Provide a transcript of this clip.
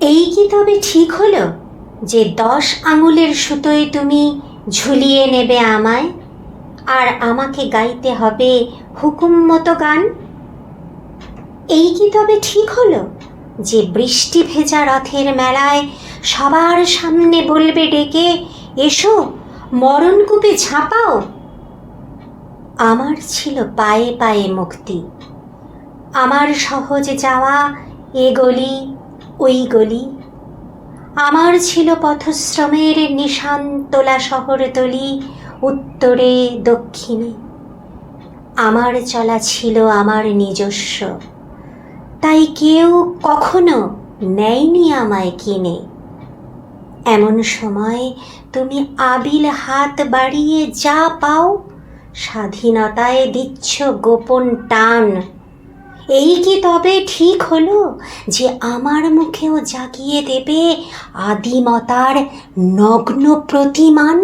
এই কি তবে ঠিক হলো যে দশ আঙুলের সুতোয় তুমি ঝুলিয়ে নেবে আমায়? আর আমাকে গাইতে হবে হুকুম মতো গান? এই কি তবে ঠিক হলো যে বৃষ্টি ভেজা রথের মেলায় সবার সামনে বলবে ডেকে, এসো মরণকূপে ঝাঁপাও? আমার ছিল পায়ে পায়ে মুক্তি। আমার সহজ যাওয়া এ গলি ওই গলি। আমার ছিল পথশ্রমের নিশান তোলা শহরতলি উত্তরে, দক্ষিণে। আমার চলা ছিল আমার নিজস্ব। তাই কেউ কখনো নেয়নি আমায় কিনে। এমন সময় তুমি আবিল হাত বাড়িয়ে যা পাও, স্বাধীনতায় দিচ্ছ গোপন টান। এই কি তবে ঠিক হলো যে আমার মুখেও জাগিয়ে দেবে আদিমতার নগ্ন প্রতিমান?